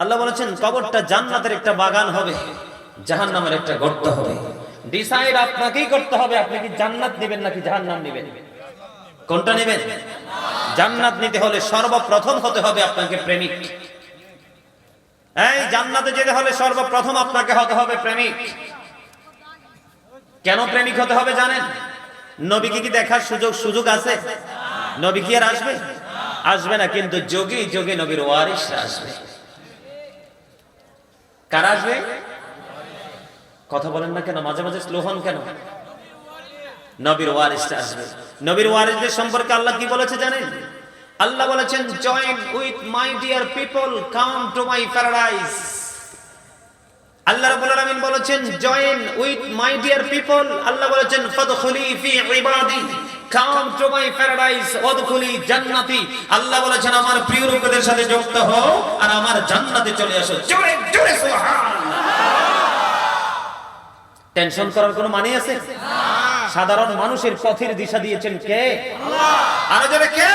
আল্লাহ বলেছেন কবরটা জান্নাতের একটা বাগান হবে জাহান্নামের একটা গর্ত হবে। ডিসাইড আপনাকেই করতে হবে আপনি কি জান্নাত নেবেন নাকি জাহান্নাম নেবেন? কোনটা নেবেন? জান্নাত নিতে হলে সর্বপ্রথম হতে হবে আপনাকে প্রেমিক। এই জান্নাতে যেতে হলে সর্বপ্রথম আপনাকে হতে হবে প্রেমিক। কেন প্রেমিক হতে হবে জানেন? নবীকে কি দেখার সুযোগ সুযোগ আছে? নবী কি আর আসবে? আসবে না কিন্তু যোগী যোগী নবীর ওয়ারিসরা আসবে। কারা আসবে? কথা বলেন না কেন? মাঝে মাঝে স্লো হন কেন? নবীর ওয়ারিসটা আসবে। নবীর ওয়ারিসদের সম্পর্কে আল্লাহ কি বলেছে জানেন? আল্লাহ বলেছেন join with my dear people come to my paradise Allah রাব্বুল আলামিন বলেছেন join with my dear people Allah বলেছেন, ফাদখুলি ফি ইবাদি। কাম টু মাই প্যারাডাইস ওয়াদখুলি জান্নাতি আল্লাহ বলেছেন আমার প্রিয় লোকদের সাথে যুক্ত হও আর আমার জান্নাতে চলে আসো জোরে জোরে সুবহানাল্লাহ। টেনশন করার কোনো মানে আছে? সাধারণ মানুষের পথের দিশা দিয়েছেন কে? আরও কে?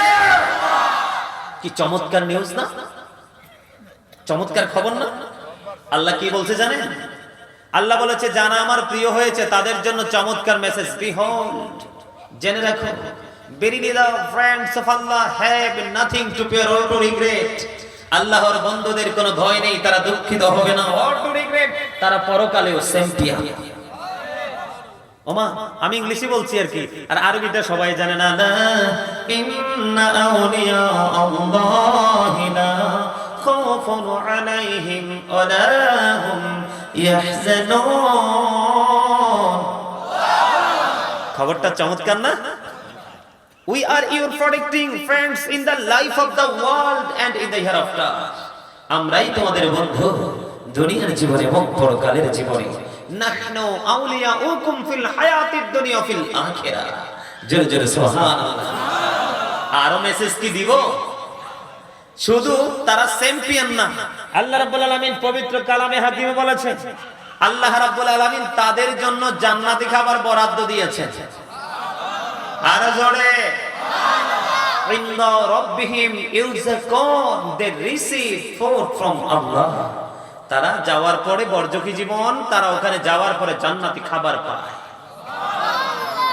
কি চমৎকার নিউজ না? চমৎকার খবর না? আল্লাহ কি বলছে জানেন? আল্লাহ বলেছে জানা আমার প্রিয় হয়েছে তাদের জন্য চমৎকার মেসেজ বিহোল্ড জেনে রাখো Verily the friends of Allah, have nothing to fear or to regret. আল্লাহর বন্ধুদের কোনো ভয় নেই, তারা দুঃখিত হবে না, or to regret. তারা পরকালেও চ্যাম্পিয়ন ওমা, আমি ইংলিশে বলছি আর কি, আর আরবিটা সবাই জানে না না ইন্না আউলিয়া আল্লাহি লা খাউফুন আলাইহিম ওয়ালা হুম ইয়াহজানুন খবরটা চমৎকার না? We are your protecting friends in the life of the world and in the hereafter আমরাই তোমাদের বন্ধু দুনিয়ার জীবনে এবং পরকালের জীবনে। নাহনু আউলিয়াউকুম ফিল হায়াতিদ দুনিয়া ফিল আখিরা। জোরে জোরে, সুবহানাল্লাহ। আরও মেসেজ কি দিব? শুধু তারা চ্যাম্পিয়ন না। আল্লাহ রাব্বুল আলামিন পবিত্র কালামে হাকিমে বলেছেন আল্লাহ রাব্বুল আলামিন তাদের জন্য জান্নাতি খাবার বরাদ্দ দিয়েছেন। আর জোরে। ইন্ন রব্বিহিম ইউজাকুন they receive food from Allah. তারা যাওয়ার পরে বর্জকি জীবন, তারা ওখানে যাওয়ার পরে জান্নাতি খাবার পায়।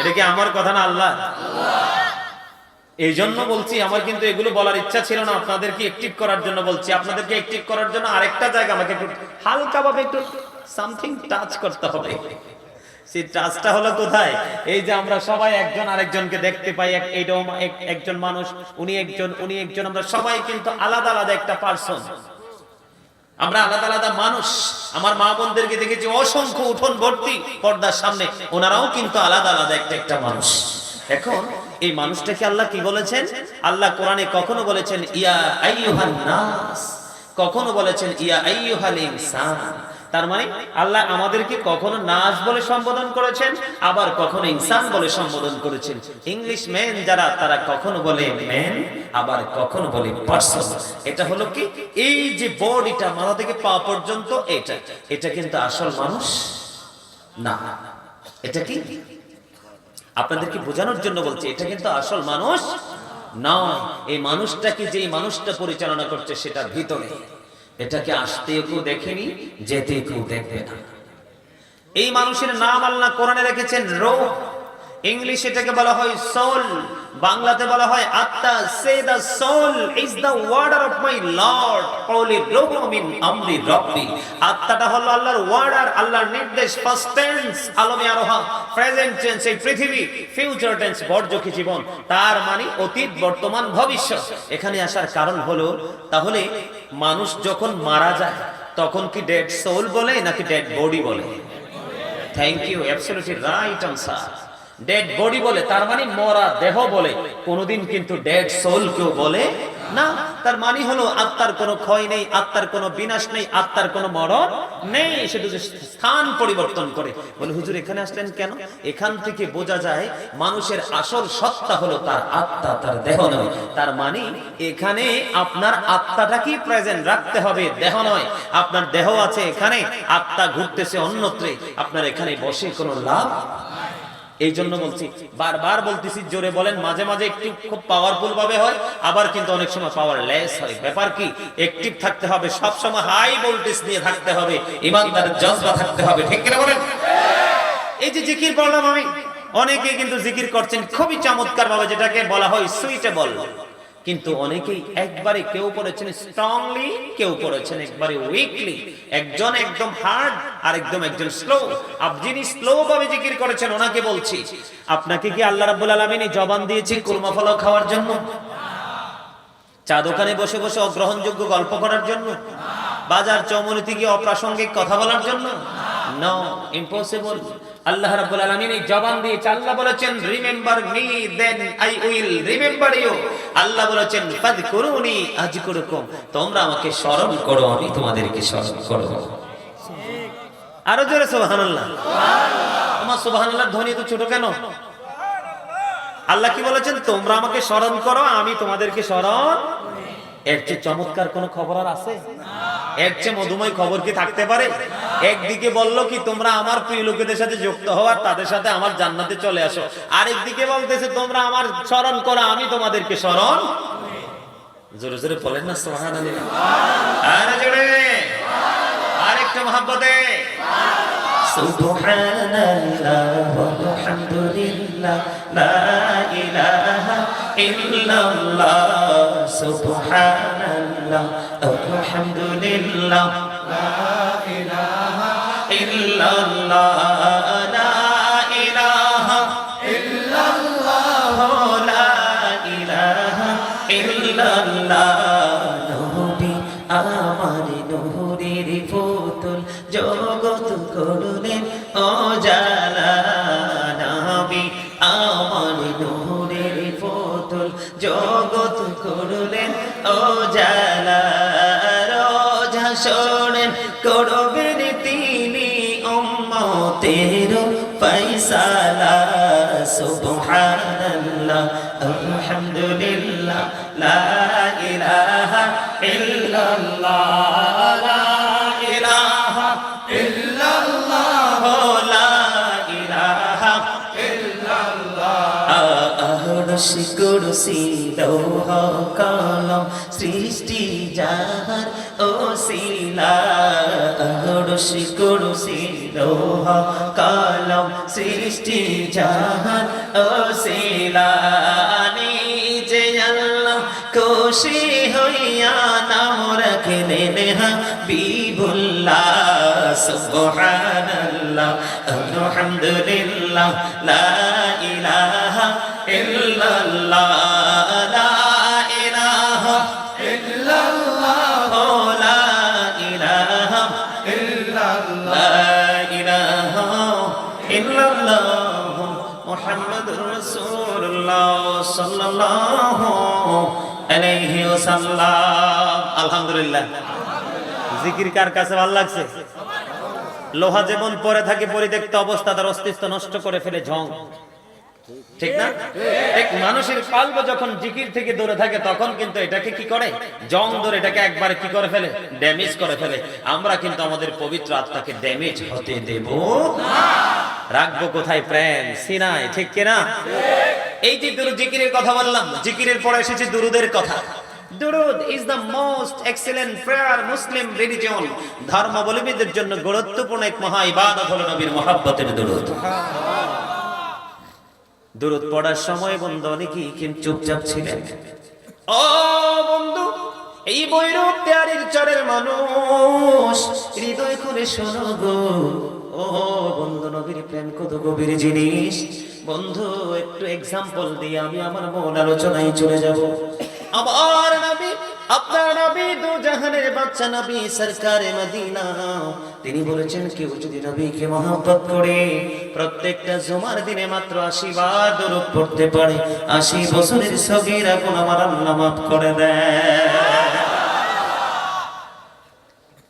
এটা কি আমার কথা না আল্লাহ এই জন্য বলছি, আমার কিন্তু এগুলো বলার ইচ্ছা ছিল না। আপনাদেরকে অ্যাক্টিভ করার জন্য বলছি। আপনাদেরকে অ্যাক্টিভ করার জন্য আরেকটা জায়গা আমাকে একটু হালকা ভাবে একটু সামথিং টাচ করতে হবে। সেই টাচটা হলো কোথায়? এই যে আমরা সবাই একজন আরেকজনকে দেখতে পাই। এইটাও এক- একজন মানুষ, উনি একজন উনি একজন। আমরা সবাই কিন্তু আলাদা আলাদা একটা পার্সন আমরা আলাদা আলাদা মানুষ। আমার মা বোনদেরকে দেখেছি অসংখ্য উঠোন ভর্তি পর্দার সামনে। ওনারাও কিন্তু আলাদা আলাদা একটা একটা মানুষ। এখন এই মানুষটাকে আল্লাহ কি বলেছেন? আল্লাহ কোরআনে কখনো বলেছেন, ইয়া আইয়ুহান নাস কখনো বলেছেন, ইয়া আইয়ুহাল ইনসান তার মানে আল্লাহ আমাদেরকে কখনো নাস বলে সম্বোধন করেছেন, আবার কখনো ইনসান বলে সম্বোধন করেছেন। ইংলিশ মেন যারা, তারা কখনো বলে মেন আবার কখনো বলে পার্সন এটা হলো কি? এই যে বডিটা মাথা থেকে পা পর্যন্ত, এটা। এটা কিন্তু আসল মানুষ না। এটা কি? আপনাদেরকে বোঝানোর জন্য বলছি, এটা কিন্তু আসল মানুষ নয়। এই মানুষটাকে যে মানুষটা পরিচালনা করছে সেটা ভিতরে? এটাকে আসতে কেউ দেখেনি? যেতে কেউ দেখবে না। এই মানুষের নাম আল্লাহ কোরআনে রেখেছেন রোহ ইংলিশ এটাকে বলা হয় সোল, বাংলাতে বলা হয় আত্মা। Say the soul is the order of my lord কওলি রূহ মিন আমরি রব্বি আত্মাটা হলো আল্লাহর ওয়ার্ডার আল্লাহর নির্দেশ ফার্স্ট টেন্স আলমে আরোহা। প্রেজেন্ট টেন্স এই পৃথিবী ফিউচার টেন্স বর্জকি জীবন। তার মানে অতীত, বর্তমান, ভবিষ্যৎ। এখানে আসার কারণ হলো, তাহলে মানুষ যখন মারা যায়, তখন কি ডেড সোল বলে নাকি ডেড বডি বলে? Thank you absolutely right answer dead body বলে, তার মানে মরা দেহ বলে। কোনোদিন কিন্তু ডেড সোল কেউ বলে না। তার মানে হলো, আত্মার কোনো ক্ষয় নেই, আত্মার কোনো বিনাশ নেই, আত্মার কোনো মরণ নেই। সেটা যে স্থান পরিবর্তন করে। বলে, হুজুর, এখানে আসলেন কেন? এখান থেকে বোঝা যায়, মানুষের আসল সত্তা হলো তার আত্মা, তার দেহ নয়। তার মানে এখানে আপনার আত্মাটাকেই প্রেজেন্ট রাখতে হবে, দেহ নয়। আপনার দেহ আছে এখানে, আত্মা ঘুরতেছে অন্যত্রে। আপনার এখানে বসে কোনো লাভ এই জন্য বলছি, বারবার বলতেছি, জোরে বলেন, মাঝে মাঝে একটু খুব পাওয়ারফুল ভাবে হয়, আবার কিন্তু অনেক সময় পাওয়ার লেস হয়। ব্যাপার কি অ্যাক্টিভ থাকতে হবে, সব সময় হাই ভোল্টেজ দিয়ে থাকতে হবে ইমানদার জজবা থাকতে হবে, ঠিক কিনা বলেন? এই যে জিকির বললাম আমি, অনেকেই কিন্তু জিকির করছেন, খুবই চমৎকার ভাবে যেটাকে বলা হয় সুইটেবল কিন্তু অনেকেই একবারে কেউ পড়েছেন স্ট্রংলি কেউ পড়েছেন একবারে উইকলি একজন একদম হার্ড আর একদম একজন স্লো আপ যিনি স্লো ভাবে জিকির করেছেন, ওনাকে বলছি, আপনাকে কি আল্লাহ রাব্বুল আলামিন জবান দিয়েছে কুরমা ফলাও খাওয়ার জন্য? চা দোকানে বসে বসে অগ্রহণযোগ্য গল্প করার জন্য? বাজার চৌমনিতে গিয়ে অপ্রাসঙ্গিক কথা বলার জন্য? নো ইম্পসিবল আল্লাহ রাব্বুল আলামিন এই জবান দিয়ে আল্লাহ বলেছেন remember me then I will remember you Allah বলেছেন, ফাযকুরুনি আযকুরুকুম তোমরা আমাকে স্মরণ করো, আমি তোমাদেরকে স্মরণ করব। আরও জোরে সুবহানাল্লাহ। আমার সুবহানাল্লাহ ধ্বনি তো ছোট কেন? আল্লাহ কি বলেছেন, তোমরা আমাকে স্মরণ করো, আমি তোমাদেরকে স্মরণ এর চেয়ে চমৎকার কোন খবর আর আছে? এর চেয়ে মধুময় খবর কি থাকতে পারে? একদিকে বলল কি, তোমরা আমার প্রিয় লোকেদের সাথে যুক্ত হওয়ার তাদের সাথে আমার জান্নাতে চলে আসো। আরেকদিকে বলতেছে, তোমরা আমার স্মরণ করো, আমি তোমাদেরকে স্মরণ জোরে জোরে বলেন না সোহান আরে illallah alhamdulillah la ilaha illallah করবেন তিনি উম্মতের ফয়সালা। সুবহানাল্লাহ, আলহামদুলিল্লাহ, লা ইলাহা ইল্লাল্লাহ, লা ইলাহা ইল্লাল্লাহ, লা ইলাহা আহরসি কুরসি লৌহ কলম, সৃষ্টি যাহার ও শিলা। আহরসি কুরসি লৌহ কলম সৃষ্টি ও শিলা নিজে খুশি হইয়া নাম রাখলেন হাবিবুল্লাহ সুবহানাল্লাহ, আলহামদুলিল্লাহ, লা ইলাহা সাল্লাল্লাহু আলাইহি ওয়াসাল্লাম আলহামদুলিল্লাহ। জিকির কার কাছে ভালো লাগছে? লোহা যেমন পরে থাকে, পরিত্যক্ত অবস্থা তার অস্তিত্ব নষ্ট করে ফেলে ঝং। ঠিক না? ঠিক মানুষের কাল্প যখন জিকির থেকে দূরে থাকে, তখন কিন্তু এটাকে কি করে? জং ধরে এটাকে একবারে কি করে ফেলে? ড্যামেজ করে ফেলে। আমরা কিন্তু আমাদের পবিত্র আত্মাকে ড্যামেজ হতে দেব রাখব কোথায়? প্রেম সিনায়। ঠিক কিনা? এই যে দুরুদ জিকিরের কথা বললাম, জিকিরের পরে এসেছে দুরুদের কথা। Durood is the most excellent prayer Muslim religion ধর্মাবলম্বীদের জন্য গুরুত্বপূর্ণ এক মহা ইবাদত হলো নবীর মহাব্বতের দুরুদ। দুরুদ পড়ার সময় বন্ধু অনেকেই কিন্তু চুপচাপ ছিলেন। ও বন্ধু, এই বৈরূপ তেয়ারির চরের মানুষ, হৃদয় করে শোনো গো। ও বন্ধু, নবীর প্রেম কত গভীর জিনিস। বন্ধু, একটু এক্সাম্পল দিয়ে আমি আমার মন আলোচনায় চলে যাব। আমার নবী, আপনার নবী দু জাহানের বাচ্চা নবী সরকারে মদিনা। তিনি বলেছেন, কেউ যদি নবীকে মহব্বত করে, প্রত্যেকটা জুমার দিনে মাত্র আশি বার দরুদ পড়তে পারে। আশি বছরের সগীরা গুণ আমার আল্লাহ মাফ করে দেয়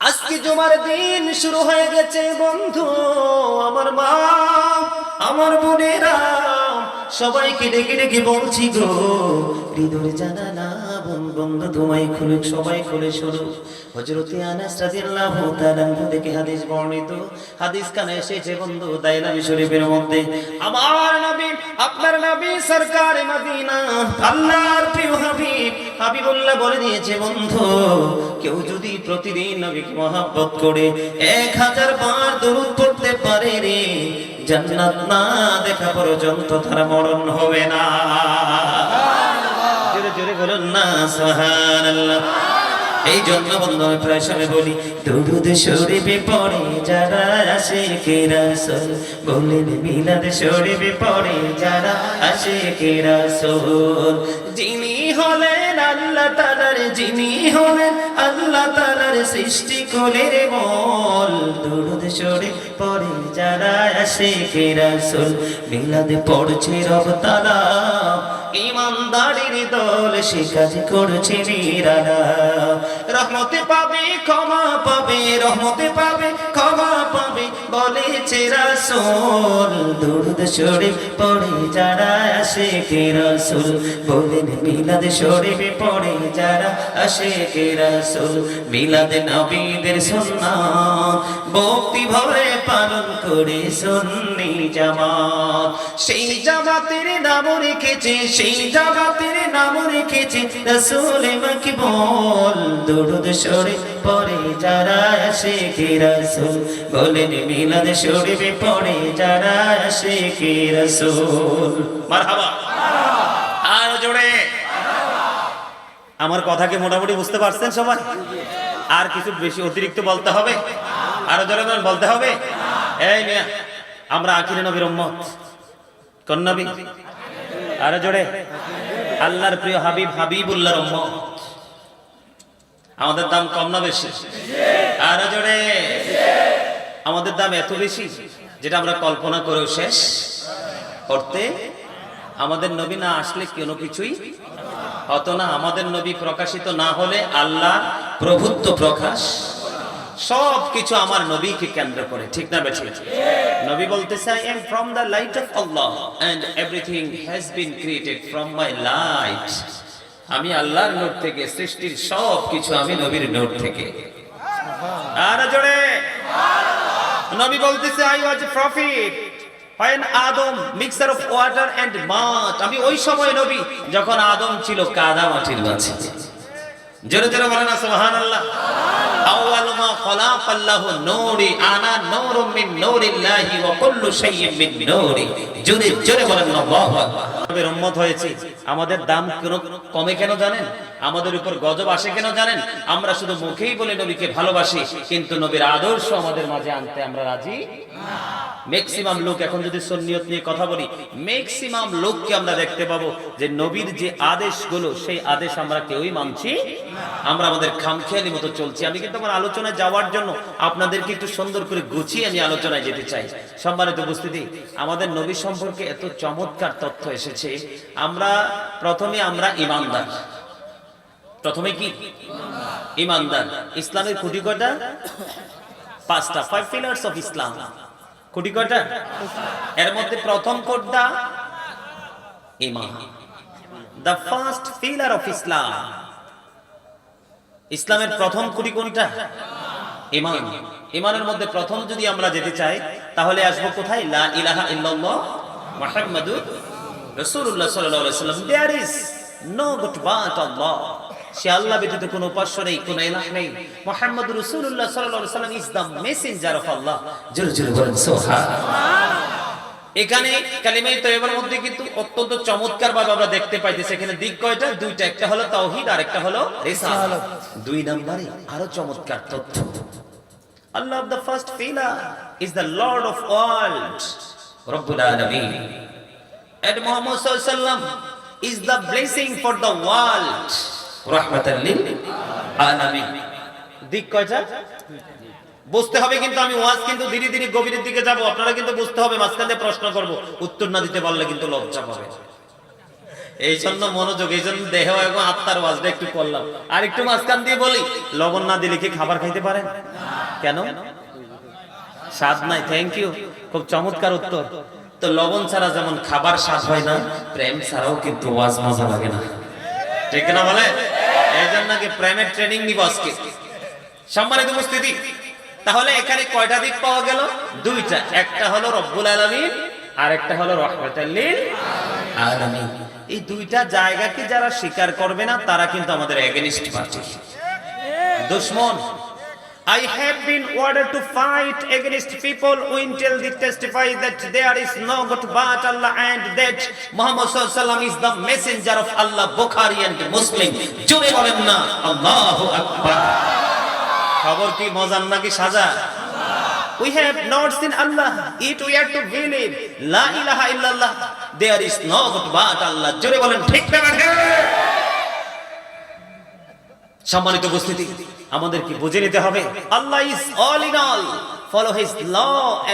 আজকে জুমার দিন শুরু হয়ে গেছে বন্ধু, আমার মা, আমার বোনেরা। সবাইকে ডেকে ডেকে বলছি গো হৃদয় জানা না বন্ধু তোমায় খুলুক, সবাই খুলে শুরু হজরতে আনাস রাদিয়াল্লাহু তাআলা থেকে হাদিস বর্ণিত। হাদিস কানে এসেছে, বন্ধু দাইলামি শরীফের মধ্যে, আমার নবী, আপনার নবী সরকার মদিনা, আল্লাহর প্রিয় হাবিব। হাবিবুল্লাহ বলে দিয়েছে, বন্ধু, কেউ যদি প্রতিদিন নবীকে মহাব্বত করে এক হাজার বার দরুদ পড়তে পারে রে, জান্নাত না দেখা পর্যন্ত তার মরণ হবে না। বলুন এই জন্য বন্ধু, আমি প্রায় সময় বলি, দুরুদ শরীফে পড়ে যারা আসে কেরাসল বললেন মিলাদ শরীফে পড়ে যারা আসে কেরাসল যিনি হলেন আল্লাহ তালার যিনি হলেন আল্লাহ তালার সৃষ্টি কোলের বল দুরুদ শরীফ পড়ে যারা আসে কেরাসল মিলাদ পড়ছে রব তালা ইমানদারির দল সে কাজ করছে রহমতে পাবে, ক্ষমা পাবে, রহমতে পাবে, ক্ষমা পাবে। বলেছে পড়ে যারা আসে কে বলেন মিলাদ পড়ে যারা আসে কে মিলাদ নবীদের সুন্নাত, ভক্তি ভরে পালন করে সুন্নি জামাত। সেই জামাতের নাম রেখেছে, সেই জামাতের নাম রেখেছে রাসূল মাকবুল। দুরুদ শরীফ পড়ে যারা আসে কে রাসূল? বলেন মিলাদ শরীফ পড়ে যারা রাসূল? মারহাবা। আর জোরে। আমার কথা কি মোটামুটি বুঝতে পারছেন সবাই? আর কিছু বেশি অতিরিক্ত বলতে হবে? আরও জোরে বলতে হবে? এই মিয়া, আমরা আখিরে নবীর উম্মত। কোন নবী? আরও জোরে। আল্লাহর প্রিয় হাবিব হাবিবুল্লাহর উম্মত। আমাদের দাম কম না বেশি? আরও জোরে। আমাদের দাম এত বেশি যেটা আমরা কল্পনা করেও শেষ। করতে আমাদের নবী না আসলে কোনো কিছুই হতো না। আমাদের নবী প্রকাশিত না হলে আল্লাহ প্রভুত্ব প্রকাশ সব কিছু আমার নবীকে কেন্দ্র করে। ঠিক না বেঠিক? নবী বলতেছে I am from the light of Allah and everything has been created from my light আমি আল্লাহর নূর থেকে, সৃষ্টির সব কিছু আমি নবীর নূর থেকে। আর জোরে! নবী বলতেছে I was prophet fine Adam mixture of water and মাছ আমি ওই সময় নবী, যখন আদম ছিল কাদা মাটির মাঝে। জোরে জোরে বলেন সুবহানাল্লাহ সুবহানাল্লাহ। আউয়ালু মা খালাকা আল্লাহু নূরি আনা নূরুম মিন নূরিল্লাহি ওয়া কুল্লু শাইইন মিন নূরি। জোরে জোরে বলেন আল্লাহু আকবার। উম্মত হয়েছে। আমাদের দাম কমে কেন জানেন? আমাদের উপর গজব আসে কেন জানেন? আমরা শুধু মুখেই বলে নবীকে ভালোবাসি, কিন্তু নবীর আদর্শ আমাদের মাঝে আনতে আমরা রাজি ম্যাক্সিমাম লোক, এখন যদি সন্নিয়ত নিয়ে কথা বলি ম্যাক্সিমাম লোককে আমরা দেখতে পাবো যে নবীর যে আদেশগুলো, সেই আদেশ আমরা কেউই মানছি আমরা আমাদের খামখেয়ালি মতো চলছি। আমি কিন্তু আমার আলোচনায় যাওয়ার জন্য আপনাদেরকে একটু সুন্দর করে গুছিয়ে আমি আলোচনায় যেতে চাই। সম্মানিত উপস্থিতি, আমাদের নবী সম্পর্কে এত চমৎকার তথ্য এসেছে। আমরা প্রথমে আমরা ইমানদার। প্রথমে কি? ইমানদার। ইসলামের খুঁটি কয়টা? পাঁচটা। ফাইভ পিলার্স অফ ইসলাম কোটি কয়টা? এর মধ্যে প্রথম কোডটা ইমান। The first pillar of Islam ইসলামের প্রথম কোটি কোনটা ইমান। ইমানের মধ্যে প্রথম যদি আমরা যেতে চাই তাহলে আসব কোথায়? লা ইলাহা ইল্লাল্লাহ মুহাম্মাদুর রাসূলুল্লাহ সাল্লাল্লাহু আলাইহি সাল্লাম there is no but Allah say Allah ব্যতীত কোনো উপাস্য নেই কোনো ইলাহ নেই। মুহাম্মদ রাসূলুল্লাহ সাল্লাল্লাহু আলাইহি সাল্লাম is the messenger of Allah জোরে জোরে বলেন সুবহানাল্লাহ। এখানে কালিমাই তৈবার মধ্যে কিন্তু অত্যন্ত চমৎকার ভাবে আমরা দেখতে পাইতেছি। এখানে দিক কয়টা? দুইটা একটা হলো তাওহীদ আর একটা হলো রিসালাত। দুই নম্বরে আরও চমৎকার তথ্য। Allah of the first pillar is the lord of world রব্বুল আলামিন। And Muhammad sallallahu alaihi wasallam is the blessing for the world রাহমাতাল লিল আলামিন। দিক কয়টা? বুঝতে হবে কিন্তু আমি ওয়াজ কিন্তু ধীরে ধীরে গভীরের দিকে যাব, আপনারা কিন্তু বুঝতে হবে, মাঝখান প্রশ্ন করব, উত্তর না দিতে পারলে কিন্তু লজ্জা পাবে। এই জন্য মনোযোগ এই জন্য দেহ এবং আত্মার ওয়াজটা একটু করলাম। আর একটু মাঝখান দিয়ে বলি, লবণ না দিলে কি খাবার খাইতে পারেন? কেন? স্বাদ নাই থ্যাংক ইউ খুব চমৎকার উত্তর। তো লবণ ছাড়া যেমন খাবার স্বাদ হয় না, প্রেম ছাড়াও কিন্তু ওয়াজ মজা লাগে না। ঠিক না বলে? এই জন্য প্রেমের ট্রেনিং নিব আজকে। সম্মানিত উপস্থিতি তাহলে এখানে কয়টা দিক পাওয়া গেল দুইটা একটা হলো রব্বুল আলামিন আর একটা হলো রহমাতাল্লিল আলামিন এই দুইটা জায়গাকে যারা স্বীকার করবে না তারা কিন্তু আমাদের এগেনিস্ট পার্টি দুশ্মন I have been ordered to fight against people who until they testify that there is no God but Allah and that Muhammad sallallahu is the messenger of Allah Bukhari and Muslim জোরে বলেন না খবর কি মজার নাকি সাজা We have not seen Allah, it we have to believe. La ilaha illallah. There is no God but Allah. জোরে বলেন ঠিক না? সম্মানিত উপস্থিতি আমাদেরকে বুঝে নিতে হবে Allah is all in all follow his law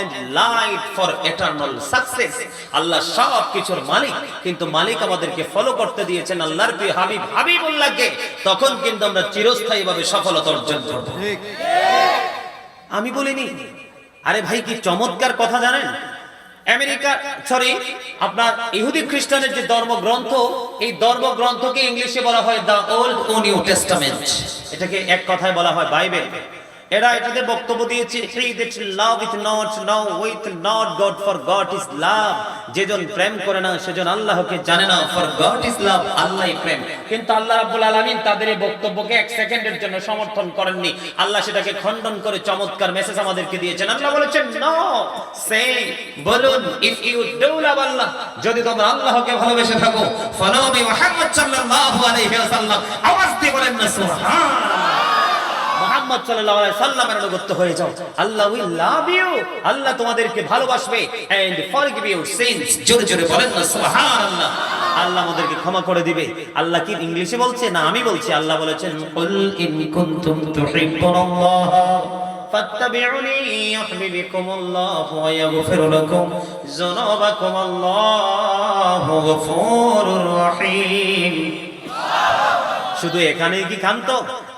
and light for eternal success Allah সব কিছুর মালিক কিন্তু মালিক আমাদেরকে ফলো করতে দিয়েছেন আল্লাহর প্রিয় হাবিব। হাবিবুল্লাহকে তখন কিন্তু আমরা চিরস্থায়ীভাবে সফলতা অর্জন করব। আমি বলিনি আরে ভাই কি চমৎকার কথা জানেন? আমেরিকা সরি আপনার ইহুদি খ্রিস্টানের যে ধর্মগ্রন্থ এই ধর্মগ্রন্থকে ইংলিশে বলা হয় দা ওল্ড ও নিউ টেস্টামেন্ট এটাকে এক কথায় বলা হয় বাইবেল। এরা এটাতে বক্তব্য দিয়েছে he that love with not now with not god for god is love যেজন প্রেম করে না, সেজন আল্লাহকে জানে না ফর গড ইজ লাভ আল্লাহই প্রেম। কিন্তু আল্লাহ রাব্বুল আলামিন তাদের এই বক্তব্যকে এক সেকেন্ডের জন্য সমর্থন করেননি। আল্লাহ সেটাকে খণ্ডন করে চমৎকার মেসেজ আমাদেরকে দিয়েছেন। আল্লাহ বলেছেন নো সে বলুন if you do love Allah, যদি তোমরা আল্লাহকে ভালোবেসে থাকো, ফলো বি মুহাম্মদ সাল্লাল্লাহু আলাইহি ওয়াসাল্লাম, আওয়াজ দিয়ে বলেন না সুবহানাল্লাহ মোহাম্মদ সাল্লাল্লাহু আলাইহি সাল্লামের অনুগত হয়ে যাও আল্লাহ উইল লাভ ইউ আল্লাহ তোমাদেরকে ভালোবাসবে এন্ড ফরগিভ ইউর সিনস জোরে জোরে বলেন না সুবহানাল্লাহ আল্লাহ আমাদেরকে ক্ষমা করে দিবে আল্লাহ কি ইংলিশে বলছে না আমি বলছি আল্লাহ বলেছেন কুল ইন কুনতুম তুহিব্বুনাল্লাহ فاتبعوني يحببكم الله ويغفر لكم ذنوبكم الله غفور رحيم শুধু এখানেই কি ক্ষান্ত?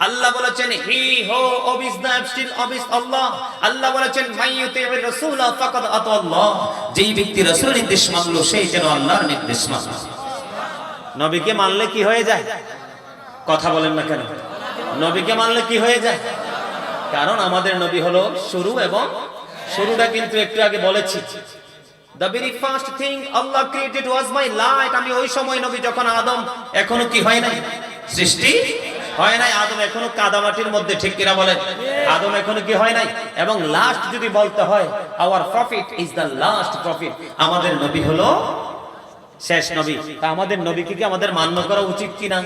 আল্লাহ বলেছেন, হি হো অবিস স্টিল অবিস আল্লাহ। আল্লাহ বলেছেন মাইয়ুতির রাসূল, ফাকাদ আতাল্লাহ যেই ব্যক্তি রাসূলের নির্দেশ মানলো সেই যেন আল্লাহর নির্দেশ মানলো নবীকে মানলে কি হয়ে যায়? কথা বলেন না কেন? নবীকে মানলে কি হয়ে যায়? কারণ আমাদের নবী হলো শুরু এবং শুরুটা কিন্তু একটু আগে বলেছি। The very first thing, Allah created was my light. আমি ওই সময় নবী, যখন আদম, এখনও কি হয় নাই? সৃষ্টি হয় নাই? আদম এখনও কাদামাটির মধ্যে, ঠিক কিনা বলেন? আদম এখনও কি হয় নাই? এবং লাস্ট যদি বলতে হয় our prophet is the last prophet আমাদের নবী হলো শেষ নবী। তা আমাদের নবীকে কি আমাদের মান্য করা উচিত কিনা?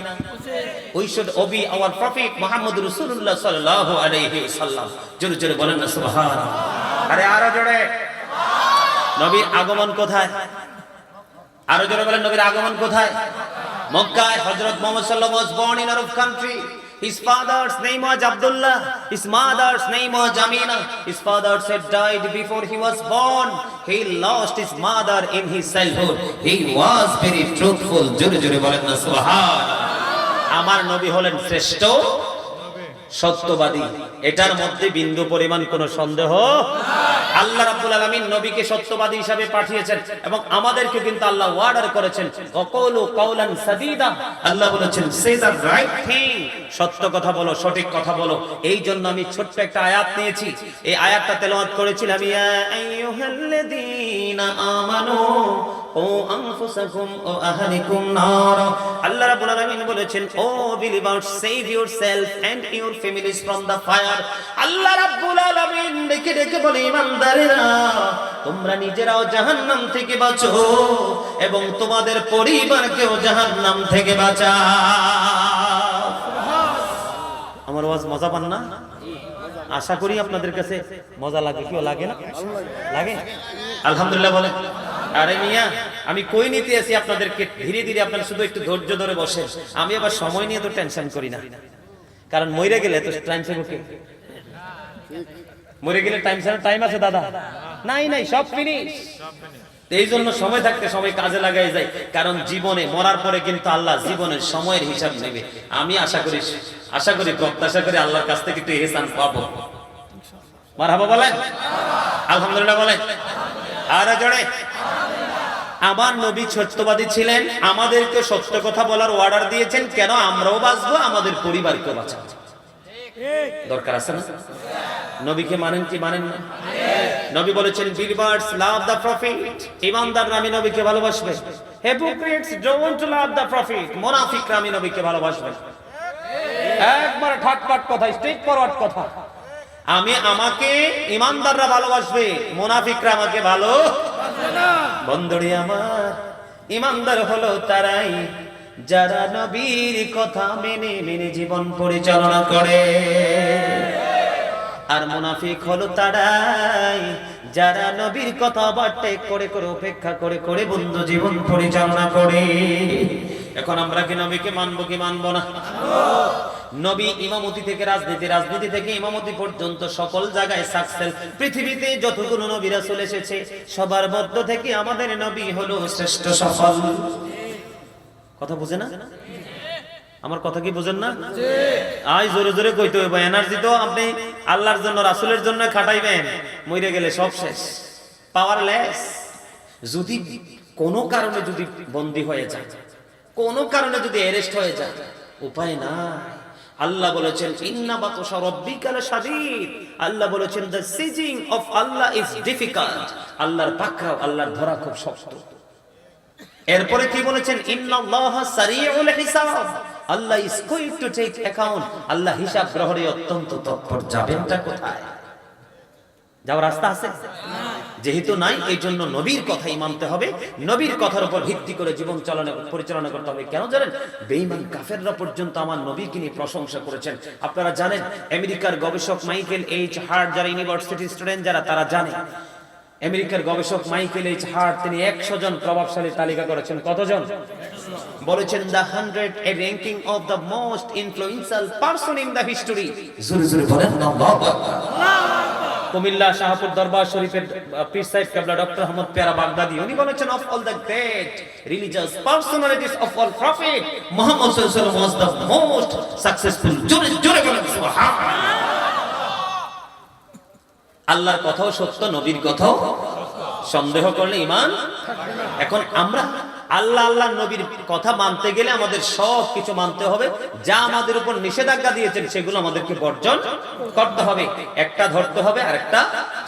We should obey our prophet Muhammad রাসূলুল্লাহ সাল্লাল্লাহু আলাইহি ওয়াসাল্লাম জোরে জোরে বলেন না, সুবহানাল্লাহ। আরে আরও জোরে। নবীর আগমন কোথায়? আরও জোরে বলেন, নবীর আগমন কোথায়? মক্কায় হযরত মুহাম্মদ আলাইহি ওয়াসাল্লাম born in Arab country His father's name was Abdullah. His mother's name was Amina. His father had died before he was born. He lost his mother in his childhood. He was very truthful. জোরে জোরে বলেন না সুবহান আমার নবী হলেন শ্রেষ্ঠ সত্যবাদী এটার মধ্যে বিন্দু পরিমাণ কোনো সন্দেহ আল্লাহ রাব্বুল আলামিন নবীকে সত্যবাদী হিসাবে পাঠিয়েছেন এবং আমাদেরকে কিন্তু আল্লাহ ওয়ার্ডার করেছেন অকৌলু কাউলান সাদিদা। আল্লাহ বলেছেন, সে দ্য রাইট থিং সত্য কথা বলো, সঠিক কথা বলো। এই জন্য আমি ছোট্ট একটা আয়াত নিয়েছি। এই আয়াতটা তেলাওয়াত করেছিলাম, ইয়া আইয়ুহাল্লাযীনা আমানু ও আনফুসাকুম ও আহলিকুম নার। আল্লাহ রাব্বুল আলামিন বলেছেন, O believers save yourself and your families from the fire Allah রাব্বুল আলামিন ডেকে ডেকে বলে, ইমানদারেরা তোমরা নিজেরাও জাহান্নাম থেকে বাঁচো এবং তোমাদের পরিবারকেও জাহান্নাম থেকে বাঁচাও। আমার আওয়াজ মজা পান না? আশা করি আপনাদের কাছে মজা লাগে। কেউ লাগে না? লাগে? আলহামদুলিল্লাহ বলেন। আরে মিয়া, আমি কই নিতে আসি আপনাদেরকে? ধীরে ধীরে আপনারা শুধু একটু ধৈর্য ধরে বসে আমি আবার সময় নিয়ে তো টেনশন করি না। কারণ মরে গেলে তো টাইম সেভ মরে গেলে টাইম সেভ টাইম আছে, দাদা। নাই নাই, সব ফিনিশ এই জন্য সময় থাকতে সময় কাজে লাগাই যায়, কারণ জীবনে মরার পরে কিন্তু আল্লাহ জীবনের সময়ের হিসাব নেবে। আমি আশা করি আশা করি, প্রত্যাশা করি আল্লাহর কাছ থেকে একটু এহসান পাবো। মারহাবা বলেন? আলহামদুলিল্লাহ বলেন। আর জোরে। আমার নবী সত্যবাদী ছিলেন, আমাদেরকে সত্য কথা বলার অর্ডার দিয়েছেন, কেন আমরাও বাঁচবো, আমাদের পরিবারকে বাঁচাবো? দরকার আছে না? নবীকে মানেন কি মানেন না? নবী বলেছেন বিলিভার্স লাভ দ্য প্রফিট ইমানদাররা আমি নবীকে ভালোবাসবে। Hypocrites don't love the prophet মুনাফিকরা আমি নবীকে ভালোবাসবে। একবার ঠাটপাট কথা স্ট্রেট ফরওয়ার্ড কথা। আমি আমাকে ইমানদাররা ভালোবাসবে, মুনাফিকরা আমাকে ভালো বন্ধুরে আমার, ইমানদার হলো তারাই। যারা নবীর কথা মেনে মেনে জীবন পরিচালনা করে। আর মুনাফিক হলো তারাই, যারা নবীর কথা বার্তে করে করে, উপেক্ষা করে করে বন্ধু জীবন পরিচালনা করে। এখন আমরা কি নবীকে মানবো কি মানবো না? নবী ইমামতি থেকে রাজনীতি রাজনীতি থেকে ইমামতি পর্যন্ত সকল জায়গায় সাকসেস পৃথিবীতে যতগুলো নবীরা চলে এসেছে, সবার মধ্য থেকে আমাদের নবী হলো শ্রেষ্ঠ সফল। কথা বুঝে না? আমার কথা কি বুঝেন না? আজ জোরে জোরে কইতে হইব এনার্জি তো আপনি আল্লাহর জন্য, রাসূলের জন্য খাটাইবেন। মইরে গেলে সব শেষ। পাওয়ারলেস যদি কোনো কারণে যদি বন্দী হয়ে যায়, কোনো কারণে যদি অ্যারেস্ট হয়ে যায়, উপায় না আল্লাহ বলেছেন আল্লাহ বলেছেন the seizing of Allah is difficult আল্লাহর পাকড়াও, আল্লাহর ধরা খুব শক্ত। এরপরে কি বলেছেন? Allah is going to take account. Allah হিসাব গ্রহণে অত্যন্ত তৎপর। যাবেনটা কোথায়? যাওয়ার রাস্তা আছে? যেহেতু নাই এই জন্য নবীর কথাই মানতে হবে। নবীর কথার উপর ভিত্তি করে জীবন চালনা, পরিচালনা করতে হবে। কেন জানেন? বেঈমান কাফেররা পর্যন্ত আমার নবীকে নিয়ে প্রশংসা করেছেন। আপনারা জানেন, আমেরিকার গবেষক মাইকেল এইচ হার্ট, যারা ইউনিভার্সিটি স্টুডেন্ট, যারা, তারা জানে আমেরিকার গবেষক মাইকেল এইচ হার্ট তিনি একশো জন প্রভাবশালী তালিকা করেছেন। কতজন? বলেছেন the hundred a ranking of the most influential person in the history. জোরে জোরে বলেন আল্লাহু কুমিল্লা শাহপুর দরবার শরীফের পীর সাহেব কেবলা ডক্টর আহমদ পেয়ারা বাগদাদি উনি বলেছেন of all the great religious personalities of all prophet Muhammad সাল্লাল্লাহু আলাইহি ওয়াসাল্লাম ওয়াজ দ্য মোস্ট সাকসেসফুল। জোরে জোরে বলেন সুবহানাল্লাহ। আল্লাহর কথাও সত্য, নবীর কথাও সন্দেহ করলে ইমান এখন আমরা আল্লাহ আল্লাহ, নবীর কথা মানতে গেলে আমাদের সব কিছু মানতে হবে। যা আমাদের উপর নিষেধাজ্ঞা দিয়েছেন, সেগুলো আমাদেরকে বর্জন করতে হবে। একটা ধরতে হবে আর একটা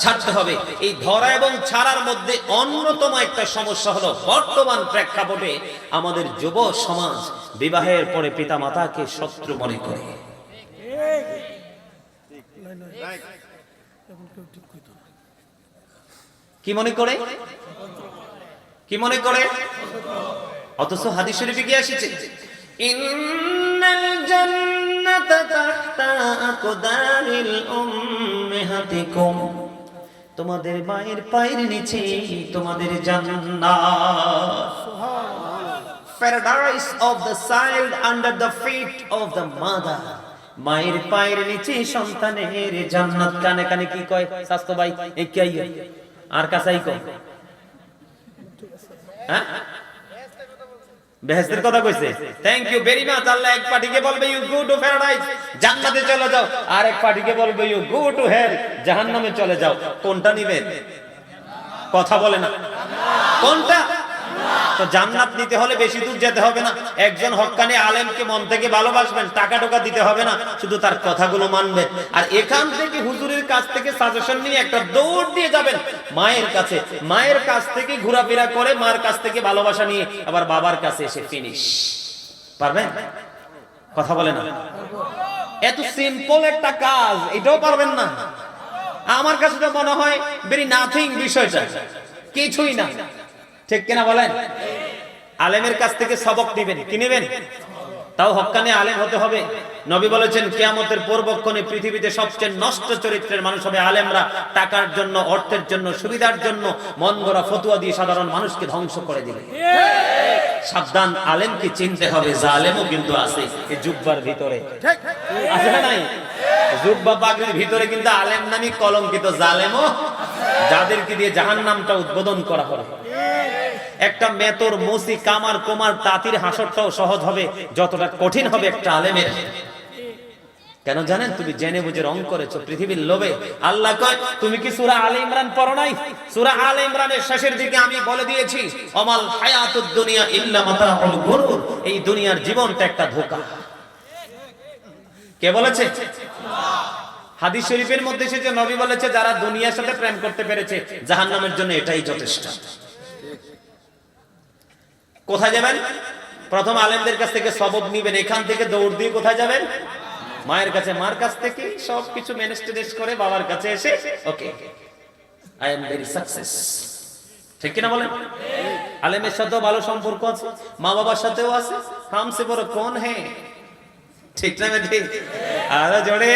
ছাড়তে হবে। এই ধরা এবং ছাড়ার মধ্যে অন্যতম একটা সমস্যা হলো, বর্তমান প্রেক্ষাপটে আমাদের যুব সমাজ বিবাহের পরে পিতা মাতাকে শত্রু মনে করে। কি মনে করে? কি মনে করে? অথচ হাদিস শরীফে কি আসছে। ইন্নাল জান্নাতা তাহতা আকদারিল উম্মাহাতিকুম। তোমাদের মায়ের পায়ের নিচে তোমাদের জান্নাত। Paradise of the child under the feet of the mother মায়ের পায়ের নিচে সন্তানের জান্নাত কানে কানে কি কয়? স্বাস্থ্য ভাই আইয়ো? আর কাছাই কয়? হ্যাঁ? বেহেস্তের কথা থ্যাংক ইউ ভেরি এক বলবে ইউ টু চলে যাও। আর এক পার্টিকে বলবে ইউ টু জাহান্নামে চলে যাও। কোনটা কথা বলে না। কোনটা? তো জান্নাত নিতে হলে বেশি দূর যেতে হবে না। একজন হক্কানি আলেমকে মন থেকে ভালোবাসবেন টাকা টোকা দিতে হবে না, শুধু তার কথাগুলো মানবেন। আর এখান থেকে হুজুরের কাছ থেকে সাজেশন নিয়ে একটা দৌড় দিয়ে যাবেন। মায়ের কাছে, মায়ের কাছ থেকে ঘোরাফেরা করে মার কাছ থেকে ভালোবাসা নিয়ে আবার বাবার কাছে এসে ফিনিশ পারবেন? কথা বলে না? এত সিম্পল একটা কাজ, এটাও পারবেন না। আমার কাছে তো মনে হয় ভেরি নাথিং বিষয়টা। কিছুই না। ঠিক কিনা বলেন? আলেমের কাছ থেকে সবক নিবেন কি নেবেন? তাও হকানে আলেম হতে হবে। নবী বলেছেন, কেয়ামতের পূর্বক্ষণে পৃথিবীতে সবচেয়ে নষ্ট চরিত্রের মানুষ হবে আলেমরা। টাকার জন্য, অর্থের জন্য, সুবিধার জন্য, মন ফতুয়া দিয়ে সাধারণ মানুষকে ধ্বংস করে দিবে। সাবধান আলেমকে চিনতে হবে জালেমও কিন্তু আছে এই জুব্বার ভিতরে। আছে না নাই? জুব্বা পাগড়ির ভিতরে কিন্তু আলেম নামই কলঙ্কিত জালেমও যাদেরকে দিয়ে জাহান নামটা উদ্বোধন করা হবে। একটা মেতর মসি কামার কোমার তাঁতির হাসরটাও সহজ হবে যতটা কঠিন হবে একটা আলেমের। কেন জানেন? তুমি জেনে বুঝে রং করেছ, পৃথিবীর লোভে। আল্লাহ কয়, তুমি কি সূরা আলে ইমরান পড়ো নাই? সূরা আলে ইমরানের শেষের দিকে আমি বলে দিয়েছি অমাল হায়াতুদ দুনিয়া ইল্লা মাতাউল গুরুর। এই দুনিয়ার জীবনটা একটা ধোঁকা। কে বলেছে? হাদিস শরীফের মধ্যে এসেছে, নবী বলেছে, যারা দুনিয়ার সাথে প্রেম করতে পেরেছে, জাহান্নামের জন্য এটাই যথেষ্ট। কোথায় যাবেন? প্রথম আলেমদের কাছ থেকে সবক নিবেন, এখান থেকে দৌড় দিয়ে কোথায় যাবেন? মায়ের কাছে, মার কাছ থেকে সব কিছু ম্যানেজ করে বাবার কাছে এসে okay I am very success ঠিক কিনা বলেন? আলেমের সাথেও ভালো সম্পর্ক আছে, মা বাবার সাথেও আছে হামসে বড় কোন হ্যাঁ ঠিক না আরও জোরে।